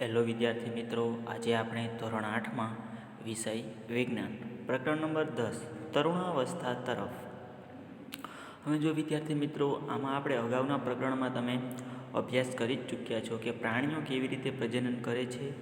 Hello વિદ્યાર્થી મિત્રો, આજે આપણે ધોરણ આઠમાં વિષય વિજ્ઞાન, પ્રકરણ નંબર દસ, તરુણાવસ્થા તરફ. હવે જો વિદ્યાર્થી મિત્રો, આમાં આપણે અગાઉના પ્રકરણમાં તમે અભ્યાસ કરી જ ચૂક્યા છો કે પ્રાણીઓ કેવી રીતે પ્રજનન કરે છે.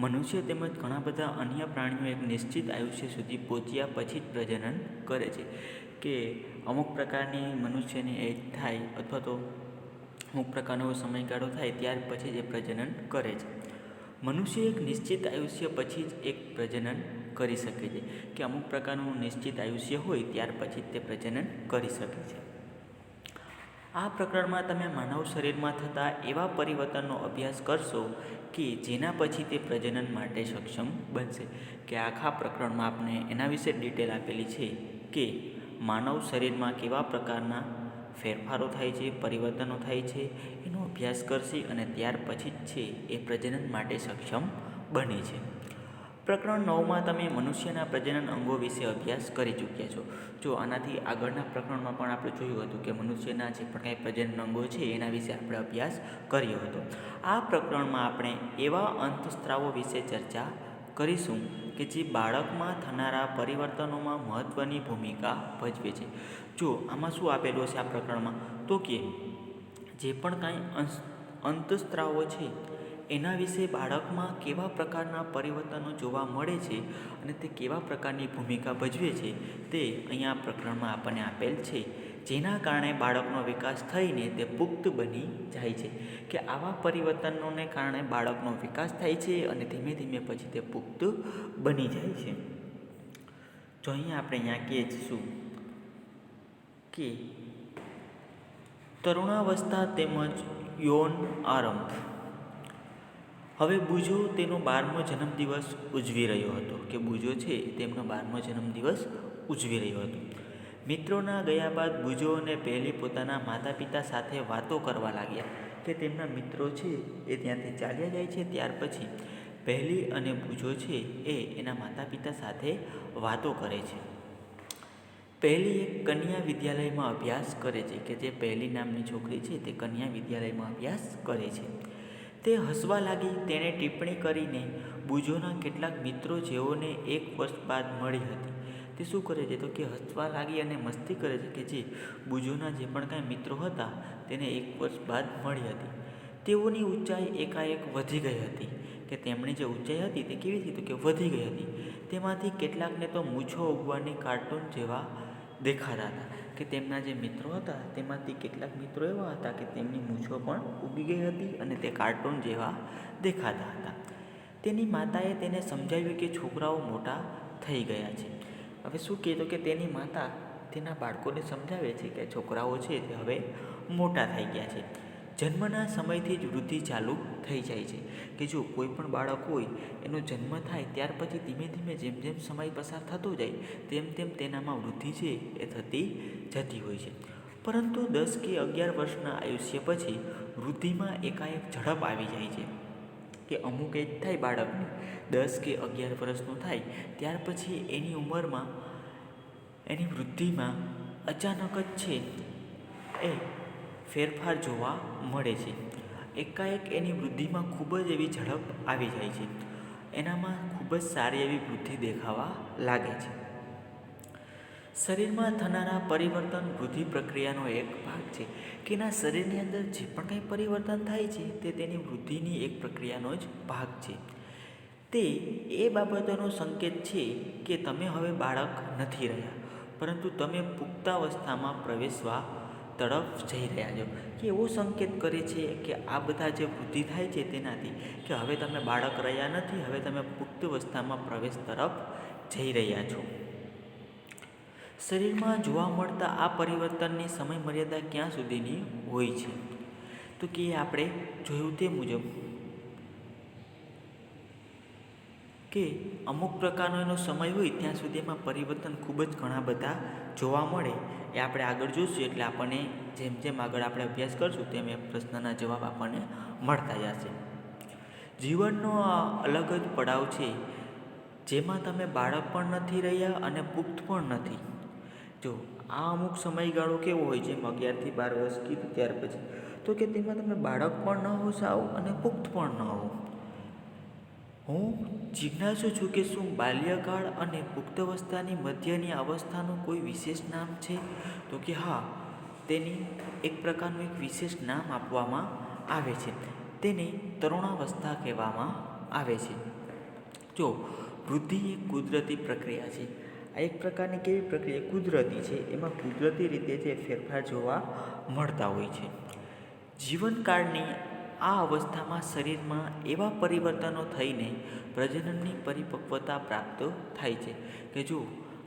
મનુષ્ય તેમજ ઘણા બધા અન્ય પ્રાણીઓ એક નિશ્ચિત આયુષ્ય સુધી પહોંચ્યા પછી જ પ્રજનન કરે છે. કે અમુક પ્રકારની મનુષ્યની એજ થાય અથવા તો અમુક પ્રકારનો સમયગાળો થાય ત્યાર પછી જ એ પ્રજનન કરે છે. મનુષ્ય એક નિશ્ચિત આયુષ્ય પછી જ એક પ્રજનન કરી શકે છે કે અમુક પ્રકારનું નિશ્ચિત આયુષ્ય હોય ત્યાર પછી તે પ્રજનન કરી શકે છે. આ પ્રકરણમાં તમે માનવ શરીરમાં થતા એવા પરિવર્તનનો અભ્યાસ કરશો કે જેના પછી તે પ્રજનન માટે સક્ષમ બનશે. કે આખા પ્રકરણમાં આપણે એના વિશે ડિટેલ આપેલી છે કે માનવ શરીરમાં કેવા પ્રકારના ફેરફારો થાય છે, પરિવર્તનો થાય છે, એનો અભ્યાસ કરશે અને ત્યાર પછી જ છે એ પ્રજનન માટે સક્ષમ બને છે. પ્રકરણ નવમાં તમે મનુષ્યના પ્રજનન અંગો વિશે અભ્યાસ કરી ચૂક્યા છો. જો આનાથી આગળના પ્રકરણમાં પણ આપણે જોયું હતું કે મનુષ્યના જે પણ કાંઈ પ્રજનન અંગો છે, એના વિશે આપણે અભ્યાસ કર્યો હતો. આ પ્રકરણમાં આપણે એવા અંતસ્ત્રાવો વિશે ચર્ચા કરીશું કે જે બાળકમાં થનારા પરિવર્તનોમાં મહત્ત્વની ભૂમિકા ભજવે છે. જો આમાં શું આપેલું છે આ પ્રકરણમાં? તો કે જે પણ કાંઈ અંતસ્ત્રાવો છે, એના વિશે બાળકમાં કેવા પ્રકારના પરિવર્તનો જોવા મળે છે અને તે કેવા પ્રકારની ભૂમિકા ભજવે છે તે અહીંયા પ્રકરણમાં આપણને આપેલ છે. જેના કારણે બાળકનો વિકાસ થઈને તે પુખ્ત બની જાય છે. કે આવા પરિવર્તનોને કારણે બાળકનો વિકાસ થાય છે અને ધીમે ધીમે પછી તે પુખ્ત બની જાય છે. જો અહીંયા આપણે અહીંયા કહીએ છીએ કે તરુણાવસ્થા તેમજ યૌન આરંભ. હવે બુજો તેનો બારમો જન્મદિવસ ઉજવી રહ્યો હતો. કે બુજો છે તેમનો બારમો જન્મદિવસ ઉજવી રહ્યો હતો. મિત્રોના ગયા બાદ બુજો પહેલી પોતાના માતા પિતા સાથે વાતો કરવા લાગ્યા કે તેમના મિત્રો છે એ ત્યાંથી ચાલ્યા જાય છે ત્યાર પછી પહેલી અને બુજો છે એ એના માતા પિતા સાથે વાતો કરે છે. પહેલી એક કન્યા વિદ્યાલયમાં અભ્યાસ કરે છે કે જે પહેલી નામની છોકરી છે તે કન્યા વિદ્યાલયમાં અભ્યાસ કરે છે. તે હસવા લાગી, તેણે ટિપ્પણી કરીને બુજોના કેટલાક મિત્રો જેઓને એક વર્ષ બાદ મળી હતી. તે શું કરે છે? તો કે હસવા લાગી અને મસ્તી કરે છે કે જે બુજોના જે પણ કાંઈ મિત્રો હતા, તેને એક વર્ષ બાદ મળી હતી. તેઓની ઊંચાઈ એકાએક વધી ગઈ હતી. કે તેમની જે ઊંચાઈ હતી તે કેવી હતી? તો કે વધી ગઈ હતી. તેમાંથી કેટલાકને તો મૂછો ઉગવાની કાર્ટૂન જેવા દેખાતા હતા. કે તેમના જે મિત્રો હતા, તેમાંથી કેટલાક મિત્રો એવા હતા કે તેમની મૂછો પણ ઉગી ગઈ હતી અને તે કાર્ટૂન જેવા દેખાતા હતા. તેની માતાએ તેને સમજાવ્યું કે છોકરાઓ મોટા થઈ ગયા છે. હવે શું કહેતો કે તેની માતા તેના બાળકોને સમજાવે છે કે છોકરાઓ છે તે હવે મોટા થઈ ગયા છે. જન્મના સમયથી જ વૃદ્ધિ ચાલુ થઈ જાય છે. કે જો કોઈ પણ બાળક હોય, એનો જન્મ થાય ત્યાર પછી ધીમે ધીમે જેમ જેમ સમય પસાર થતો જાય, તેમ તેમ તેનામાં વૃદ્ધિ છે એ થતી જતી હોય છે. પરંતુ દસ કે અગિયાર વર્ષના આયુષ્ય પછી વૃદ્ધિમાં એકાએક ઝડપ આવી જાય છે. કે અમુક એજ થાય બાળકને. દસ કે અગિયાર વર્ષનો થાય, ત્યાર પછી એની ઉંમરમાં, એની વૃદ્ધિમાં અચાનક જ છે એ ફેરફાર જોવા મળે છે. એકાએક એની વૃદ્ધિમાં ખૂબ જ એવી ઝડપ આવી જાય છે. એનામાં ખૂબ જ સારી એવી વૃદ્ધિ દેખાવા લાગે છે. શરીરમાં થનારા પરિવર્તન વૃદ્ધિ પ્રક્રિયાનો એક ભાગ છે. કે એના શરીરની અંદર જે પણ કંઈ પરિવર્તન થાય છે, તે તેની વૃદ્ધિની એક પ્રક્રિયાનો જ ભાગ છે. તે એ બાબતોનો સંકેત છે કે તમે હવે બાળક નથી રહ્યા, પરંતુ તમે પુખ્તાવસ્થામાં પ્રવેશવા તરફ જઈ રહ્યા છો. કે એવો સંકેત કરે છે કે આ બધા જે વૃદ્ધિ થાય છે તેનાથી, કે હવે તમે બાળક રહ્યા નથી, હવે તમે પુખ્ત અવસ્થામાં પ્રવેશ તરફ જઈ રહ્યા છો. શરીરમાં જોવા મળતા આ પરિવર્તનની સમયમર્યાદા ક્યાં સુધીની હોય છે? તો કે આપણે જોયું તે મુજબ કે અમુક પ્રકારનો એનો સમય હોય ત્યાં સુધી એમાં પરિવર્તન ખૂબ જ ઘણા બધા જોવા મળે. એ આપણે આગળ જોઈશું એટલે આપણને જેમ જેમ આગળ આપણે અભ્યાસ કરશું તેમ એ પ્રશ્નના જવાબ આપણને મળતા જશે. જીવનનો આ અલગ જ પડાવ છે, જેમાં તમે બાળક પણ નથી રહ્યા અને પુખ્ત પણ નથી. જો આ અમુક સમયગાળો કેવો હોય જેમ અગિયારથી બાર વર્ષ કીધું ત્યાર પછી, તો કે તેમાં તમે બાળક પણ ન હો સાવ અને પુખ્ત પણ ન હો હું જિજ્ઞાસુ છું કે શું બાલ્યકાળ અને પુખ્તવસ્થાની મધ્યની અવસ્થાનું કોઈ વિશેષ નામ છે? તો કે હા, તેની એક પ્રકારનું એક વિશેષ નામ આપવામાં આવે છે. તેને તરુણાવસ્થા કહેવામાં આવે છે. જો વૃદ્ધિ એક કુદરતી પ્રક્રિયા છે. આ એક પ્રકારની કેવી પ્રક્રિયા? કુદરતી છે. એમાં કુદરતી રીતે જે ફેરફાર જોવા મળતા હોય છે. જીવનકાળની આ અવસ્થામાં શરીરમાં એવા પરિવર્તનો થઈને પ્રજનનની પરિપક્વતા પ્રાપ્ત થાય છે કે જો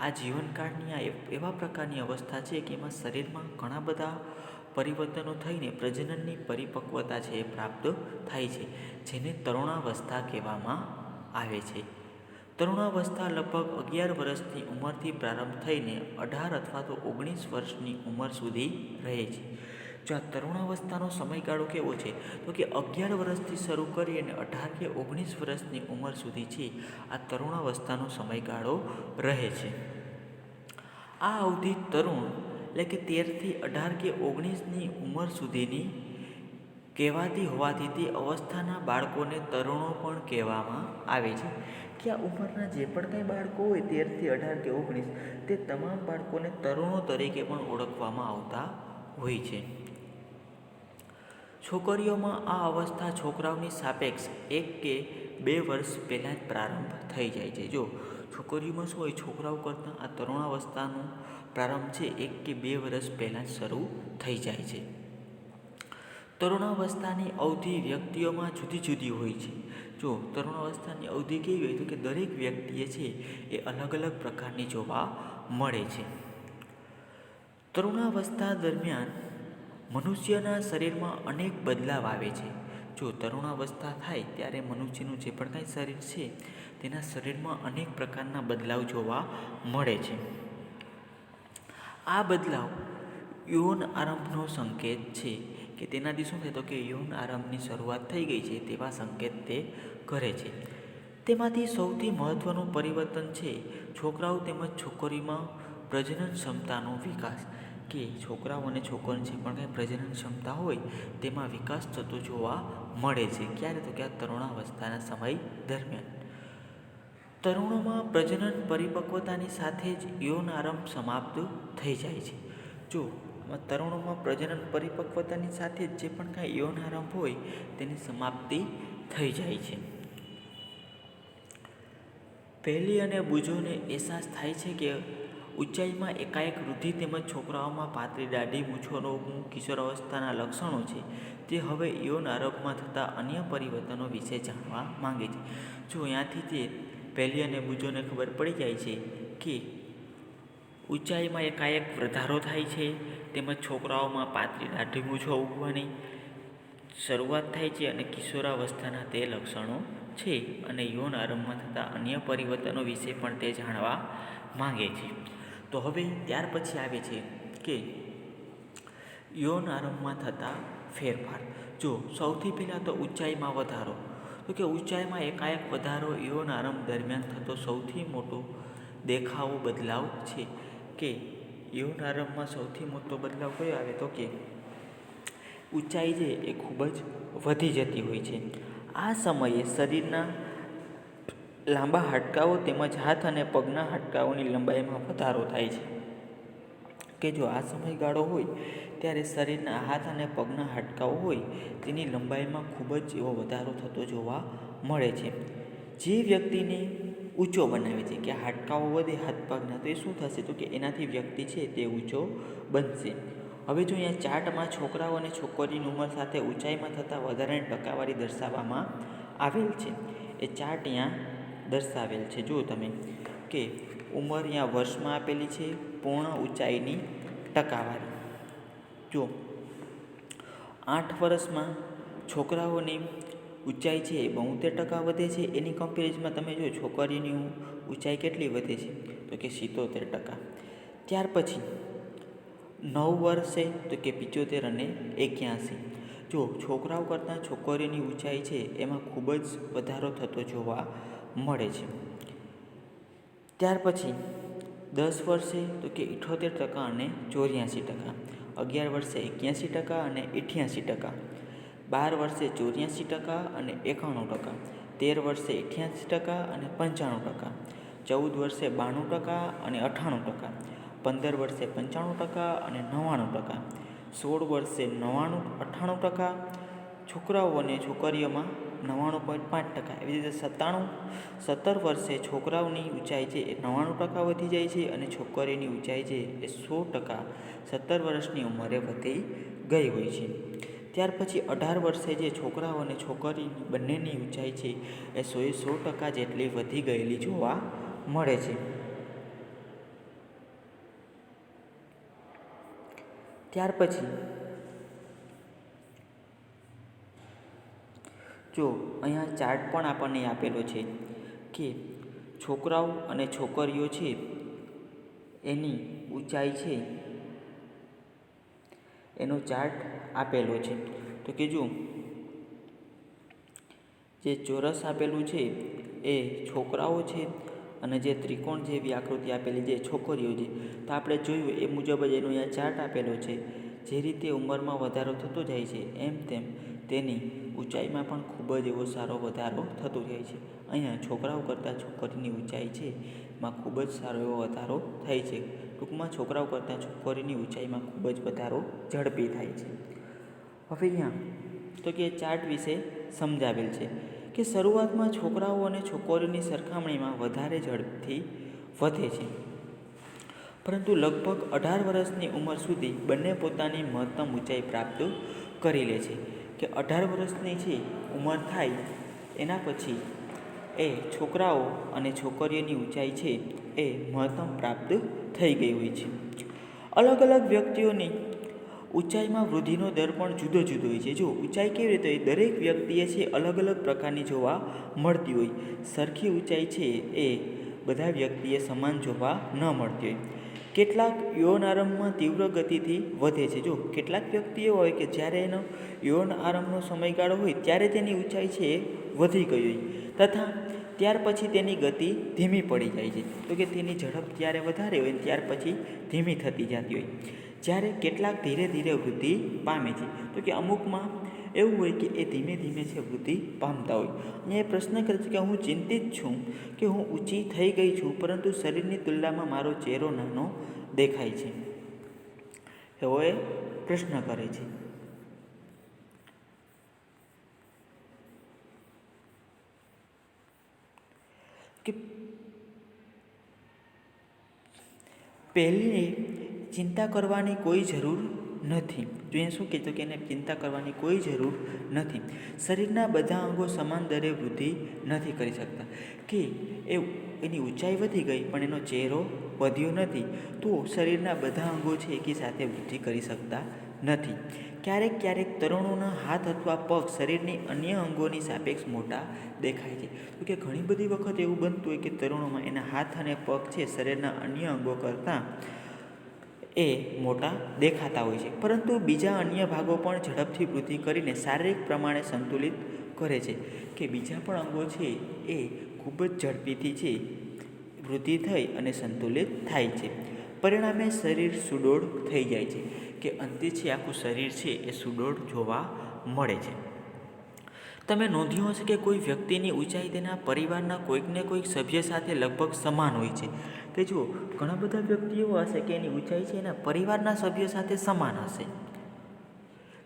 આ જીવનકાળની આ એવા પ્રકારની અવસ્થા છે કે એમાં શરીરમાં ઘણા બધા પરિવર્તનો થઈને પ્રજનનની પરિપક્વતા છે એ પ્રાપ્ત થાય છે, જેને તરુણાવસ્થા કહેવામાં આવે છે. તરુણાવસ્થા લગભગ અગિયાર વર્ષની ઉંમરથી પ્રારંભ થઈને અઢાર અથવા તો ઓગણીસ વર્ષની ઉંમર સુધી રહે છે. જો આ તરુણાવસ્થાનો સમયગાળો કેવો છે? તો કે અગિયાર વર્ષથી શરૂ કરી અને અઢાર કે ઓગણીસ વર્ષની ઉંમર સુધી છે, આ તરુણાવસ્થાનો સમયગાળો રહે છે. આ અવધિ તરુણ એટલે કે તેરથી અઢાર કે ઓગણીસની ઉંમર સુધીની કહેવાતી હોવાથી તે અવસ્થાના બાળકોને તરુણો પણ કહેવામાં આવે છે. કે આ ઉંમરના જે પણ કંઈ બાળકો હોય તેરથી અઢાર કે ઓગણીસ, તે તમામ બાળકોને તરુણો તરીકે પણ ઓળખવામાં આવતા હોય છે. છોકરીઓમાં આ અવસ્થા છોકરાઓની સાપેક્ષ એક કે બે વર્ષ પહેલાં જ પ્રારંભ થઈ જાય છે. જો છોકરીઓમાં શું હોય, છોકરાઓ કરતાં આ તરુણાવસ્થાનો પ્રારંભ છે, એક કે બે વર્ષ પહેલાં જ શરૂ થઈ જાય છે. તરુણાવસ્થાની અવધિ વ્યક્તિઓમાં જુદી જુદી હોય છે. જો તરુણાવસ્થાની અવધિ કેવી હોય તો કે દરેક વ્યક્તિએ છે એ અલગ અલગ પ્રકારની જોવા મળે છે. તરુણાવસ્થા દરમિયાન મનુષ્યના શરીરમાં અનેક બદલાવ આવે છે. જો તરુણાવસ્થા થાય ત્યારે મનુષ્યનું જે પણ કાંઈ શરીર છે તેના શરીરમાં અનેક પ્રકારના બદલાવ જોવા મળે છે. આ બદલાવ યૌન આરંભનો સંકેત છે. કે તેનાથી શું થાય તો કે યૌન આરંભની શરૂઆત થઈ ગઈ છે તેવા સંકેત તે કરે છે. તેમાંથી સૌથી મહત્ત્વનું પરિવર્તન છે છોકરાઓ તેમજ છોકરીમાં પ્રજનન ક્ષમતાનો વિકાસ. કે છોકરાઓ અને છોકરીની જે પણ કંઈ પ્રજનન ક્ષમતા હોય તેમાં વિકાસ થતો જોવા મળે છે. ક્યારે? તો કે આ તરુણાવસ્થાના સમય દરમિયાન. તરુણોમાં પ્રજનન પરિપક્વતાની સાથે જ યૌન આરંભ સમાપ્ત થઈ જાય છે. જો તરુણોમાં પ્રજનન પરિપક્વતાની સાથે જ પણ કાંઈ યૌન આરંભ હોય, તેની સમાપ્તિ થઈ જાય છે. પહેલી અને બુજોને અહેસાસ થાય છે કે ઊંચાઈમાં એકાએક વૃદ્ધિ તેમજ છોકરાઓમાં પાતળી દાઢી, મૂછોનો કિશોરાવસ્થાના લક્ષણો છે, તે હવે યૌન આરંભમાં થતા અન્ય પરિવર્તનો વિશે જાણવા માંગે છે. જો અહીંયાથી તે પહેલી અને બુજોને ખબર પડી જાય છે કે ઊંચાઈમાં એકાએક વધારો થાય છે, તેમજ છોકરાઓમાં પાતળી દાઢી મૂછો ઉગવાની શરૂઆત થાય છે અને કિશોરાવસ્થાના તે લક્ષણો છે અને યૌન આરંભમાં થતા અન્ય પરિવર્તનો વિશે પણ તે જાણવા માંગે છે. તો હવે ત્યાર પછી આવે છે કે યૌન આરંભમાં થતા ફેરફાર. જો સૌથી પહેલાં તો ઊંચાઈમાં વધારો. તો કે ઊંચાઈમાં એકાએક વધારો યૌન આરંભ દરમિયાન થતો સૌથી મોટો દેખાવો બદલાવ છે. કે યૌન આરંભમાં સૌથી મોટો બદલાવ કયો આવે તો કે ઊંચાઈ છે એ ખૂબ જ વધી જતી હોય છે. આ સમયે શરીરના લાંબા હાડકાઓ તેમજ હાથ અને પગના હાડકાઓની લંબાઈમાં વધારો થાય છે. કે જો આ સમયગાળો હોય ત્યારે શરીરના હાથ અને પગના હાડકાઓ હોય તેની લંબાઈમાં ખૂબ જ એવો વધારો થતો જોવા મળે છે. જે વ્યક્તિને ઊંચો બનાવે છે કે હાડકાઓ વધે, હાથ પગના તો એ શું થશે? તો કે એનાથી વ્યક્તિ છે તે ઊંચો બનશે. હવે જો અહીંયા ચાર્ટમાં છોકરાઓ અને છોકરીની ઉંમર સાથે ઊંચાઈમાં થતા વધારાની ટકાવારી દર્શાવવામાં આવેલ છે. એ ચાર્ટ અહીંયા દર્શાવેલ છે. જુઓ તમે કે ઉંમર અહીંયા વર્ષમાં આપેલી છે, પૂર્ણ ઊંચાઈની ટકાવારી. જો આઠ વર્ષમાં છોકરાઓની ઊંચાઈ છે એ બોતેર ટકા વધે છે. એની કમ્પેરિઝમાં તમે જો છોકરીની ઊંચાઈ કેટલી વધે છે? તો કે સિત્તોતેર ટકા. ત્યાર પછી નવ વર્ષે તો કે પિચોતેર અને એક્યાસી. જો છોકરાઓ કરતાં છોકરીની ઊંચાઈ છે એમાં ખૂબ જ વધારો થતો જોવા મળે છે. ત્યાર પછી દસ વર્ષે તો કે ઇઠોતેર ટકા અને ચોર્યાસી ટકા. અગિયાર વર્ષે એક્યાસી ટકા અને અઠ્યાસી ટકા. બાર વર્ષે ચોર્યાસી ટકા અને એકાણું ટકા, તેર વર્ષે અઠ્યાસી ટકા અને પંચાણું ટકા, ચૌદ વર્ષે બાણું ટકા અને અઠ્ઠાણું ટકા, પંદર વર્ષે પંચાણું ટકા અને નવ્વાણું ટકા, સોળ વર્ષે નવ્વાણું, અઠ્ઠાણું ટકા, છોકરાઓ અને છોકરીઓમાં નવ્વાણું પોઈન્ટ પાંચ ટકા. એવી રીતે સત્તાણું, સત્તર વર્ષે છોકરાઓની ઊંચાઈ છે એ નવ્વાણું ટકા વધી જાય છે અને છોકરીઓની ઊંચાઈ છે એ સો ટકા. સત્તર વર્ષની ઉંમરે વધી ગઈ હોય છે. ત્યાર પછી અઢાર વર્ષે જે છોકરાઓ અને છોકરીની બંનેની ઊંચાઈ છે એ સોએ સો ટકા જેટલી વધી ગયેલી જોવા મળે છે. ત્યાર પછી જો અહીંયા ચાર્ટ પણ આપણને આપેલો છે કે છોકરાઓ અને છોકરીઓ છે એની ઊંચાઈ છે એનો ચાર્ટ આપેલો છે. તો કે જો જે ચોરસ આપેલું છે એ છોકરાઓ છે અને જે ત્રિકોણ જેવી આકૃતિ આપેલી જે છોકરીઓ છે. તો આપણે જોયું એ મુજબ જ એનો અહીંયા ચાર્ટ આપેલો છે. જે રીતે ઉંમરમાં વધારો થતો જાય છે, એમ તેમ. તેની ઊંચાઈમાં પણ ખૂબ જ એવો સારો વધારો થતો જાય છે. અહીંયા છોકરાઓ કરતાં છોકરીની ઊંચાઈ છે, માં ખૂબ જ સારો એવો વધારો થાય છે. ટૂંકમાં છોકરાઓ કરતાં છોકરીની ઊંચાઈમાં ખૂબ જ વધારો ઝડપી થાય છે. હવે અહીંયા, તો કે ચાર્ટ વિશે સમજાવેલ છે કે શરૂઆતમાં છોકરાઓ અને છોકરીઓની સરખામણીમાં વધારે ઝડપથી વધે છે. પરંતુ લગભગ અઢાર વર્ષની ઉંમર સુધી બંને પોતાની મહત્તમ ઊંચાઈ પ્રાપ્ત કરી લે છે. કે અઢાર વર્ષની જે ઉંમર થાય, એના પછી એ છોકરાઓ અને છોકરીઓની ઊંચાઈ છે એ મહત્તમ પ્રાપ્ત થઈ ગઈ હોય છે. અલગ અલગ વ્યક્તિઓની ઊંચાઈમાં વૃદ્ધિનો દર પણ જુદો જુદો હોય છે. જો ઊંચાઈ કેવી રીતે હોય, દરેક વ્યક્તિએ છે અલગ અલગ પ્રકારની જોવા મળતી હોય. સરખી ઊંચાઈ છે એ બધા વ્યક્તિએ સમાન જોવા ન મળતી હોય. કેટલાક યૌન આરંભમાં તીવ્ર ગતિથી વધે છે. જો કેટલાક વ્યક્તિઓ હોય કે જ્યારે એનો યૌન આરંભનો સમયગાળો હોય, ત્યારે તેની ઊંચાઈ છે એ વધી ગઈ હોય. તથા ત્યાર પછી તેની ગતિ ધીમી પડી જાય છે. તો કે તેની ઝડપ ત્યારે વધારે હોય ત્યાર પછી ધીમી થતી જતી હોય. જ્યારે કેટલાક ધીરે ધીરે વૃદ્ધિ પામે છે. તો કે અમુકમાં એવું હોય કે એ ધીમે ધીમે છે વૃદ્ધિ પામતા હોય. અને એ પ્રશ્ન કરે છે કે હું ચિંતિત છું કે હું ઊંચી થઈ ગઈ છું, પરંતુ શરીરની તુલનામાં મારો ચહેરો નાનો દેખાય છે. એવો એ પ્રશ્ન કરે છે. કે પહેલી ચિંતા કરવાની કોઈ જરૂર નથી. તો એ શું કહેતો કે એને ચિંતા કરવાની કોઈ જરૂર નથી. શરીરના બધા અંગો સમાન દરે વૃદ્ધિ નથી કરી શકતા. કે એ એની ઊંચાઈ વધી ગઈ, પણ એનો ચહેરો વધ્યો નથી, તો શરીરના બધા અંગો છે એકી સાથે વૃદ્ધિ કરી શકતા નથી. ક્યારેક ક્યારેક તરુણોના હાથ અથવા પગ શરીરની અન્ય અંગોની સાપેક્ષ મોટા દેખાય છે. તો કે ઘણી બધી વખત એવું બનતું હોય કે તરુણોમાં એના હાથ અને પગ છે, શરીરના અન્ય અંગો કરતાં એ મોટા દેખાતા હોય છે. પરંતુ બીજા અન્ય ભાગો પણ ઝડપથી વૃદ્ધિ કરીને શારીરિક પ્રમાણે સંતુલિત કરે છે કે બીજા પણ અંગો છે એ ખૂબ જ ઝડપીથી છે, વૃદ્ધિ થઈ અને સંતુલિત થાય છે. પરિણામે શરીર સુડોળ થઈ જાય છે કે અંતે છે આખું શરીર છે એ સુડોળ જોવા મળે છે. તમે નોંધ્યું હશે કે કોઈ વ્યક્તિની ઊંચાઈ તેના પરિવારના કોઈકને કોઈક સભ્ય સાથે લગભગ સમાન હોય છે. કે જુઓ, ઘણા બધા વ્યક્તિઓ હશે કે એની ઊંચાઈ છે એના પરિવારના સભ્ય સાથે સમાન હશે.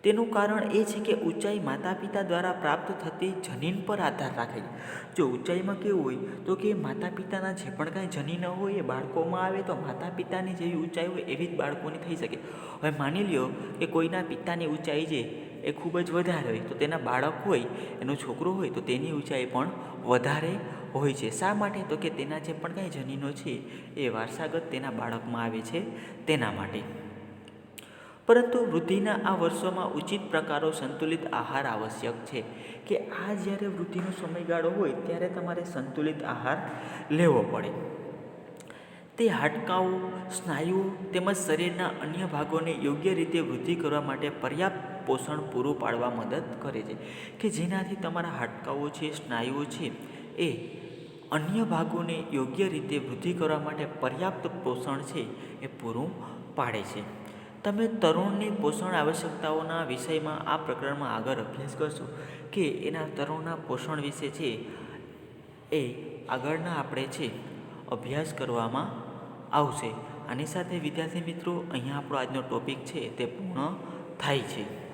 તેનું કારણ એ છે કે ઊંચાઈ માતા પિતા દ્વારા પ્રાપ્ત થતી જનીન પર આધાર રાખે છે. જો ઊંચાઈમાં કેવું હોય, તો કે માતા પિતાના જે પણ કાંઈ જનીન હોય એ બાળકોમાં આવે તો માતા પિતાની જેવી ઊંચાઈ હોય એવી જ બાળકોની થઈ શકે. હવે માની લ્યો કે કોઈના પિતાની ઊંચાઈ છે એ ખૂબ જ વધારે હોય. તો તેના બાળક હોય, એનો છોકરો હોય, તો તેની ઊંચાઈ પણ વધારે હોય છે. શા માટે? તો કે તેના જે પણ કાંઈ જનીનો છે, એ વારસાગત તેના બાળકમાં આવે છે તેના માટે. પરંતુ વૃદ્ધિના આ વર્ષોમાં ઉચિત પ્રકારો સંતુલિત આહાર આવશ્યક છે કે આ જ્યારે વૃદ્ધિનો સમયગાળો હોય, ત્યારે તમારે સંતુલિત આહાર લેવો પડે. તે હાડકાઓ, સ્નાયુઓ તેમજ શરીરના અન્ય ભાગોને યોગ્ય રીતે વૃદ્ધિ કરવા માટે પર્યાપ્ત પોષણ પૂરું પાડવા મદદ કરે છે કે જેનાથી તમારા હાડકાઓ છે, સ્નાયુઓ છે, એ અન્ય ભાગોને યોગ્ય રીતે વૃદ્ધિ કરવા માટે પર્યાપ્ત પોષણ છે, એ પૂરું પાડે છે. તમે તરુણની પોષણ આવશ્યકતાઓના વિષયમાં આ પ્રકરણમાં આગળ અભ્યાસ કરશો કે એના તરુણના પોષણ વિશે છે એ આગળના આપણે છે, અભ્યાસ કરવામાં આવશે. આની સાથે વિદ્યાર્થી મિત્રો, અહીંયા આપણો આજનો ટોપિક છે, તે પૂર્ણ થાય છે.